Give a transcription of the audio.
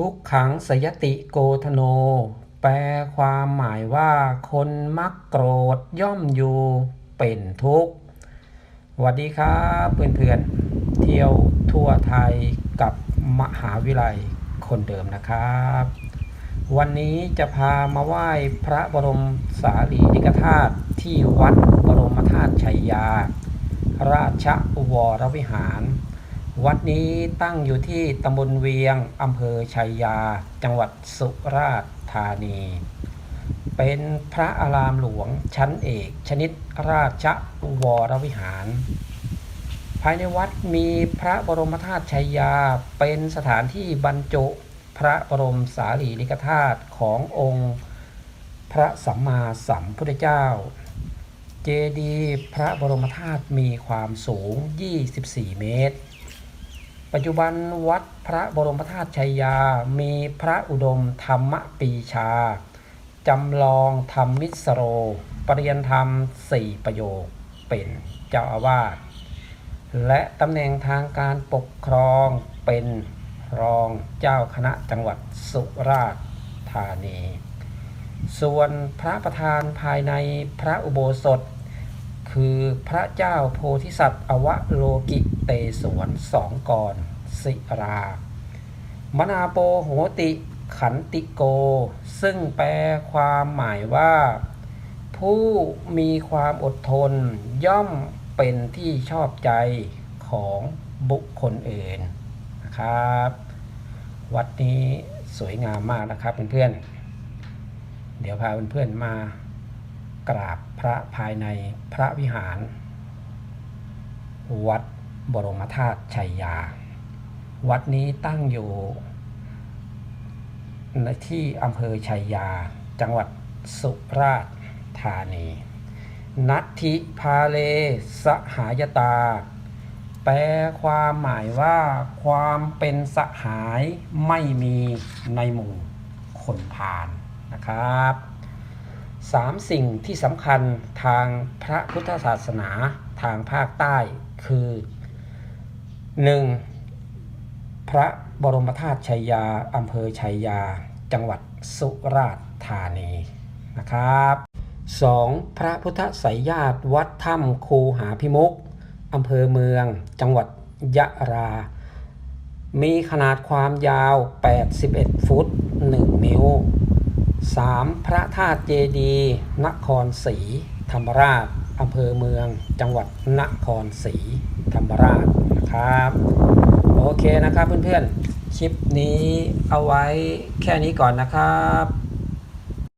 ทุกขังสยติโกธโน แปลความหมายว่าคนมักโกรธย่อมอยู่เป็นทุกข์สวัสดีครับเพื่อนๆ เที่ยวทั่วไทยกับมหาวิทยาลัยคนเดิมนะครับ วันนี้จะพามาไหว้พระบรมสารีริกธาตุที่วัดบรมธาตุชัยยา ราชวรวิหาร วัดนี้ตั้งอยู่ที่ตำบลเวียงอำเภอชัยยา จังหวัดสุราษฎร์ธานี เป็นพระอารามหลวงชั้นเอก ชนิดราชวรวิหาร ภายในวัดมีพระบรมธาตุชัยยา เป็นสถานที่บรรจุพระบรมสารีริกธาตุขององค์พระสัมมาสัมพุทธเจ้า เจดีย์พระบรมธาตุมีความสูง 24 เมตร ปัจจุบันวัดพระบรมธาตุชัยยา มีพระอุดมธรรมปีชา จำลองธรรมมิสโรปริยนธรรมสี่ประโยคเป็นเจ้าอาวาส และตำแหน่งทางการปกครองเป็นรองเจ้าคณะจังหวัดสุราษฎร์ธานี ส่วนพระประธานภายในพระอุโบสถ คือพระเจ้าโพธิสัตว์อวโลกิเตศวรสองกรสิรามนาโปโหติขันติโก ซึ่งแปลความหมายว่า ผู้มีความอดทนย่อมเป็นที่ชอบใจของบุคคลอื่นนะครับ วัดนี้สวยงามมากนะครับเพื่อนๆเดี๋ยวพาเพื่อนๆมา กราบพระภายในพระวิหาร วัดบรมธาตุชัยยา วัดนี้ตั้งอยู่ในที่อำเภอชัยยา จังหวัดสุราษฎร์ธานีนัตถิพาเลสหายตา แปลความหมายว่าความเป็นสหายไม่มีในหมู่คนพาลนะครับ สามสิ่งที่สำคัญทางพระพุทธศาสนาทางภาคใต้คือ 1. พระบรมธาตุชัยยาอำเภอชัยยา จังหวัดสุราษฎร์ธานีนะครับ 2. พระพุทธไสยญาติวัดถ้ำคูหาพิมุกอำเภอเมืองจังหวัดยะรา มีขนาดความยาว 81 ฟุต 1 นิ้ว 3. พระธาตุเจดีนครศรีธรรมราชอำเภอเมือง จังหวัดนครศรีธรรมราชนะครับโอเคนะครับเพื่อนๆคลิปนี้เอาไว้แค่นี้ก่อนนะครับ